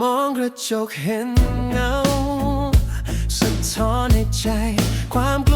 มองกระจกเห็นเงาสะท้อนในใจความกลัว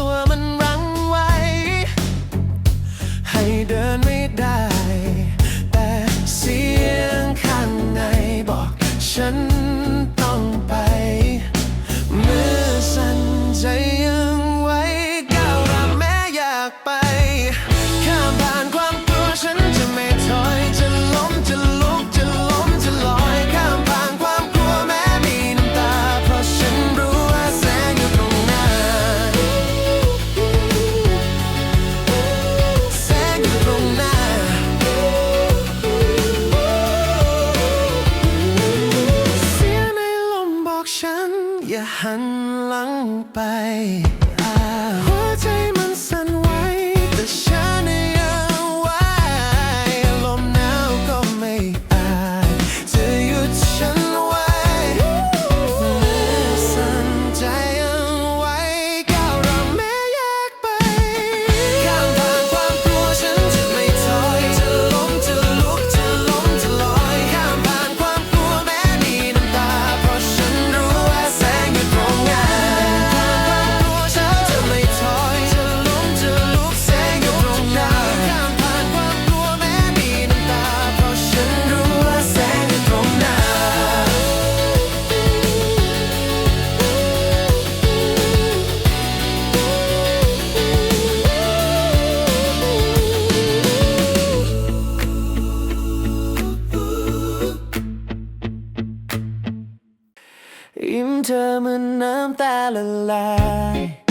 ยิ้มเธอเหมือนน้ำตาละลาย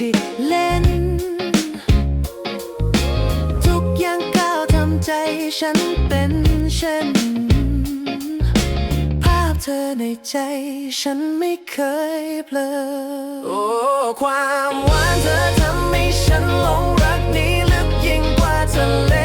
ที่เล่น ทุกอย่างก้าวทำใจฉันเป็นเช่น ภาพเธอในใจฉันไม่เคยเปลือโอ้ความหวานเธอทำให้ฉันหลงรักนี้ลึกยิ่งกว่าทะเล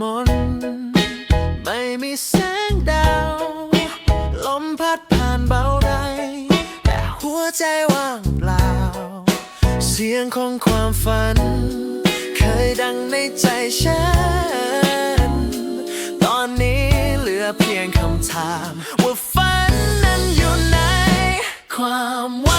มนไม่มีแสงดาว ลมพัดผ่านเบาไร แต่หัวใจว่างเปล่า เสียงของความฝัน เคยดังในใจฉัน ตอนนี้เหลือเพียงคำถาม ว่าฝันนั้นอยู่ไหนความว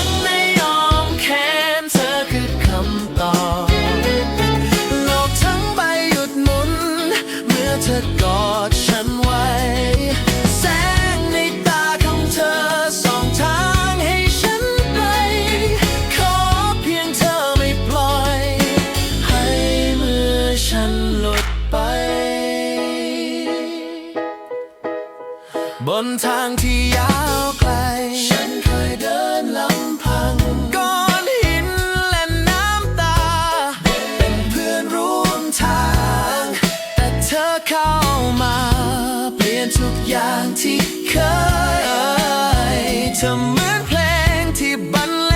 เหมือนเพลงที่บรรเล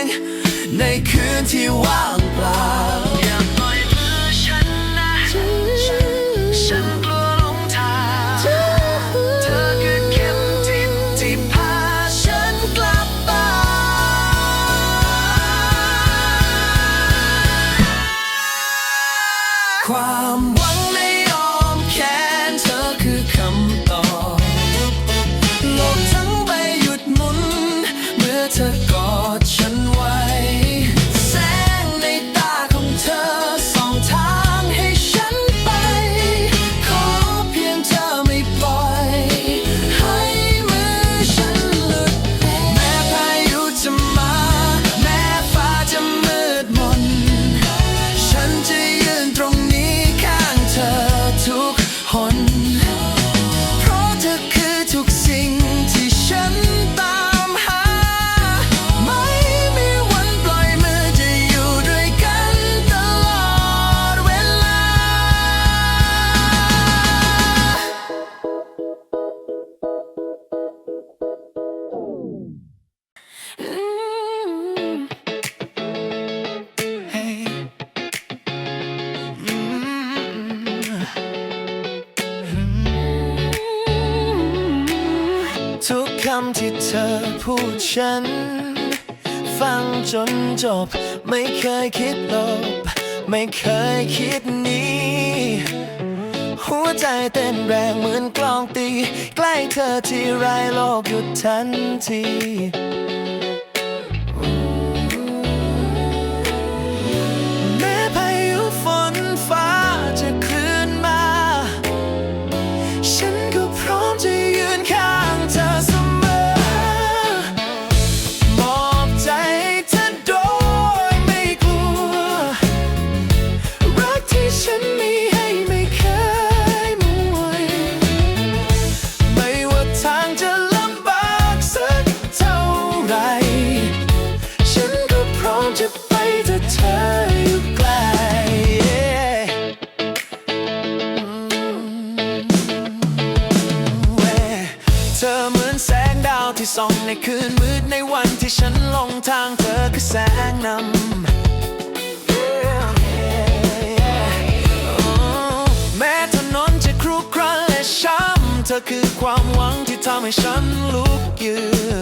งในคืนที่ว่างเปล่า ฉัน ฟังจนจบ ไม่เคยคิดลบ ไม่เคยคิดหนีหัวใจเต้นแรงเหมือนกลองตี ใกล้เธอที่ไรโลกหยุดทันที ทำให้ฉันลุกยืน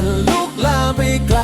มันลุกลามไปไกล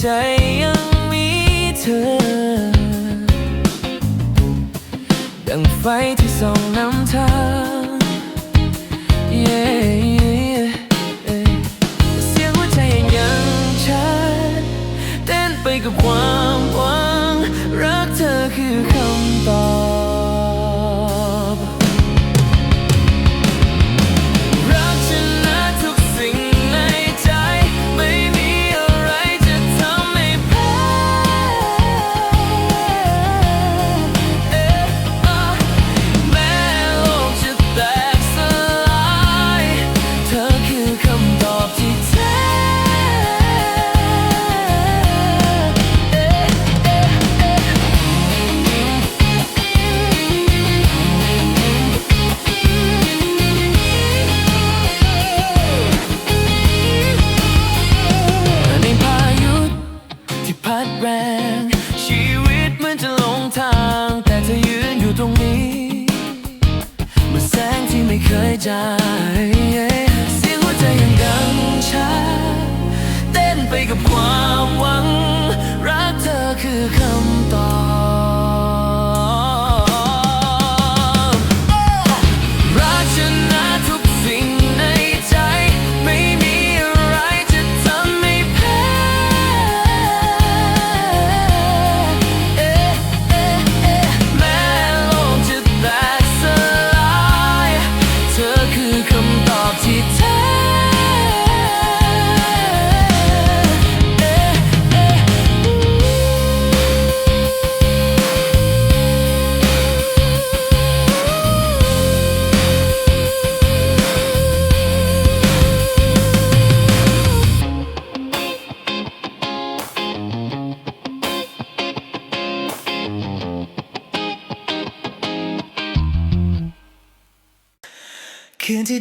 ใจยังมีเธอ ดังไฟที่ส่องนำทาง yeah.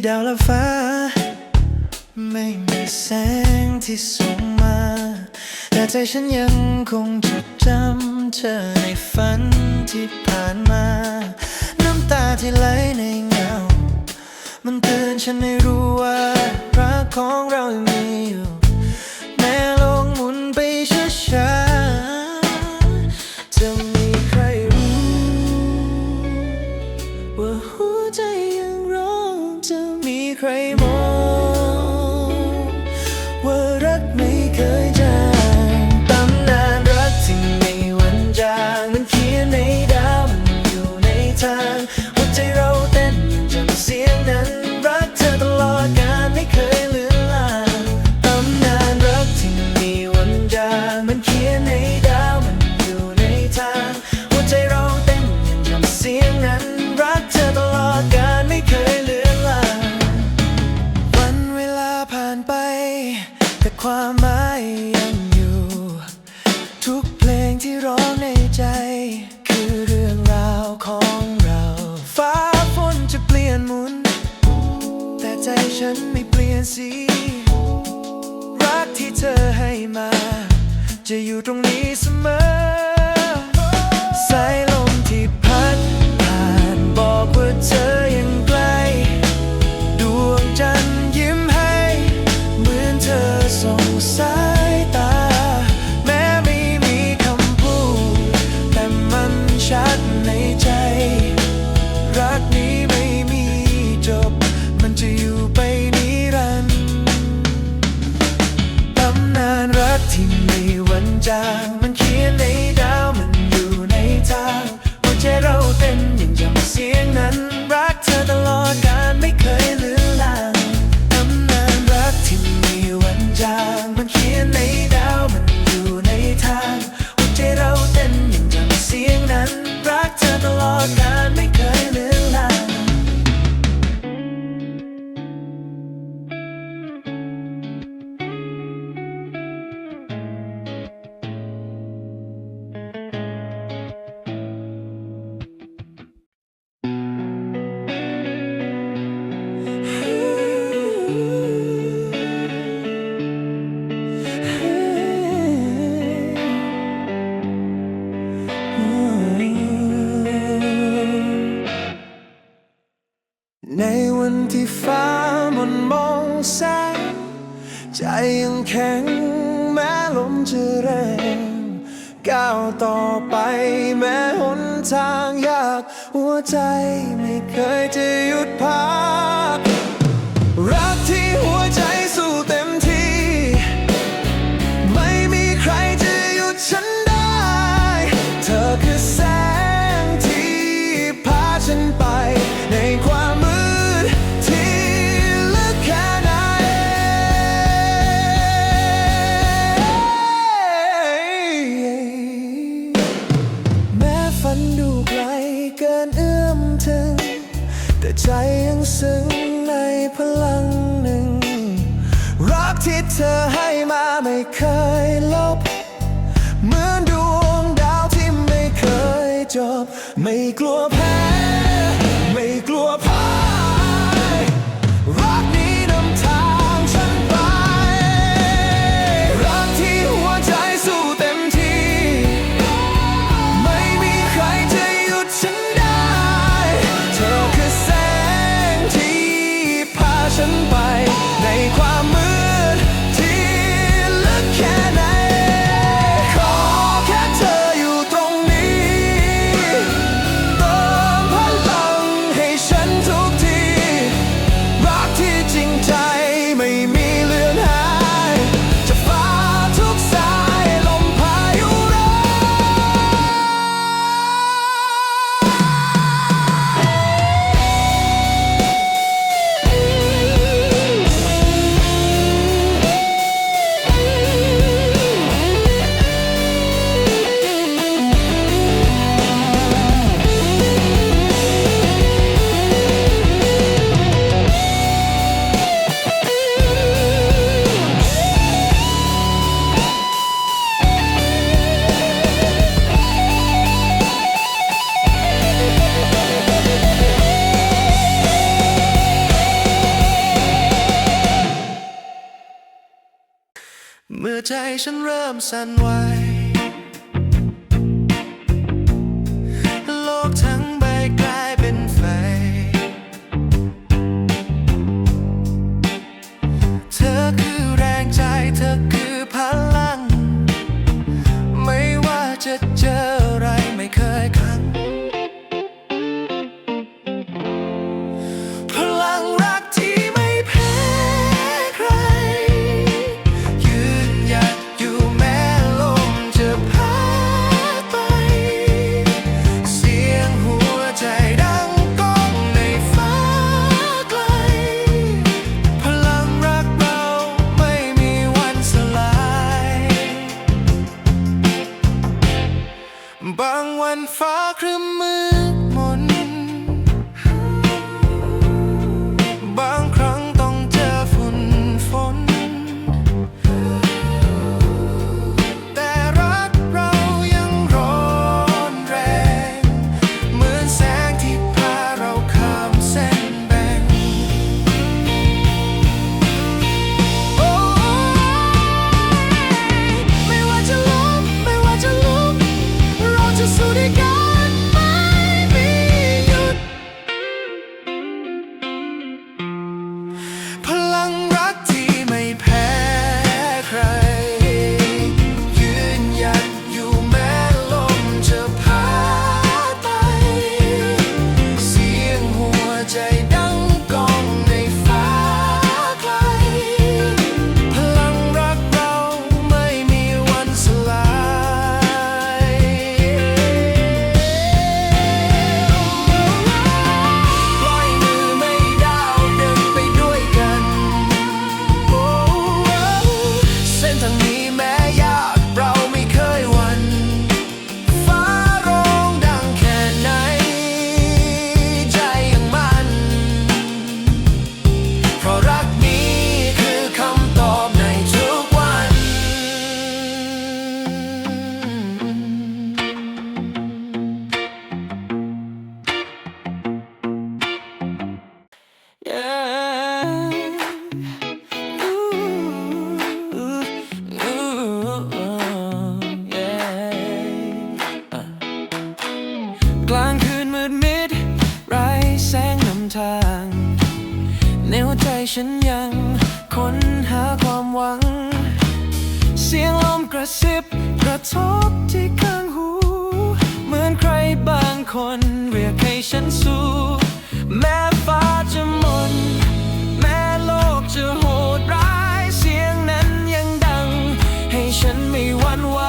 ดาวและฟ้า ไม่มีแสงที่ส่งมา แต่ใจฉันยังคงจดจำเธอในฝันที่ผ่านมา น้ำตาที่ไหลในเงา มันเตือนฉันให้รู้ว่ารักของเรายังมีอยู่แม้โลกหมุนไปช้าช้าจะมีใครรู้ ว่าหัวใจ Kramer. จะอยู่ตรงนี้เสมอ ใจฉันเริ่มสั่นไหว ฉันยังค้นหาความหวัง เสียงลมกระซิบกระทบที่ข้างหู เหมือนใครบางคนเรียกให้ฉันสู้ แม้ฟ้าจะมน แม้โลกจะโหดร้าย เสียงนั้นยังดัง ให้ฉันไม่หวั่นไหว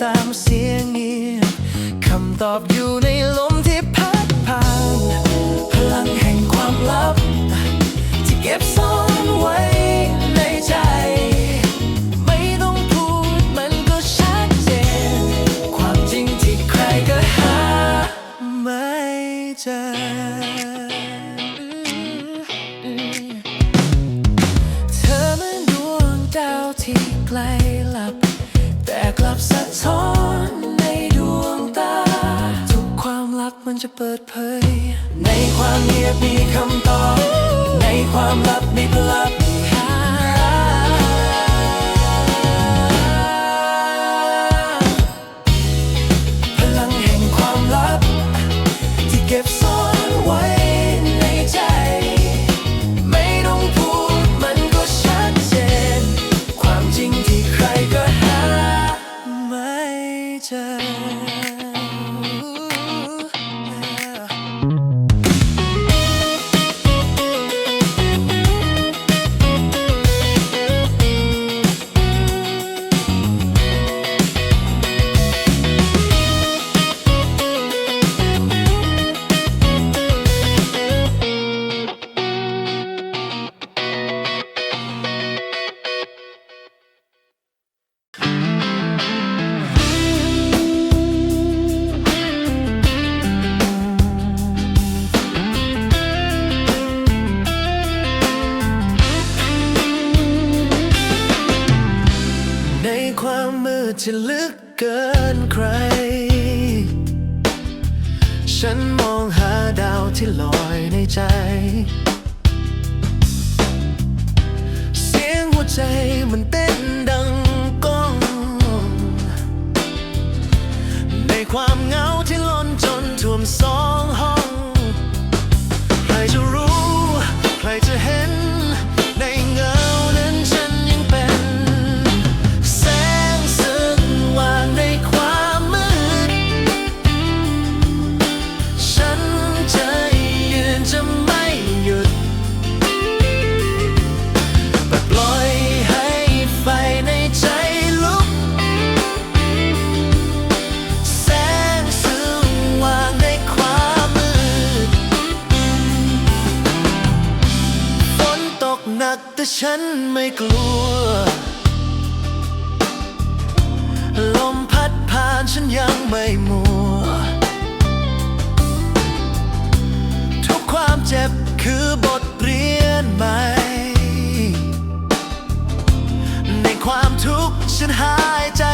ตามเสียงเงียบคำตอบอยู่ในลมที่พัดผ่าน พลังแห่งความลับ ที่เก็บซ่อนไว้ในใจ ไม่ต้องพูดมันก็ชัดเจน ความจริงที่ใครก็หาไม่เจอเธอเหมือนดวงดาวที่ใกล สะท้อนในดวงตา ทุกความลับมันจะเปิดเผย ในความเงียบมีคำตอบ ในความลับมีพลัง ฉันมองหาดาวที่ลอยในใจ เสียงหัวใจมันเต้นดังก้อง ในความเหงาที่ล้นจนท่วมสอน กลัว ลมพัดผ่านฉันยังไม่มัว ทุกความเจ็บคือบทเรียนใหม่ ในความทุกข์ฉันหายใจ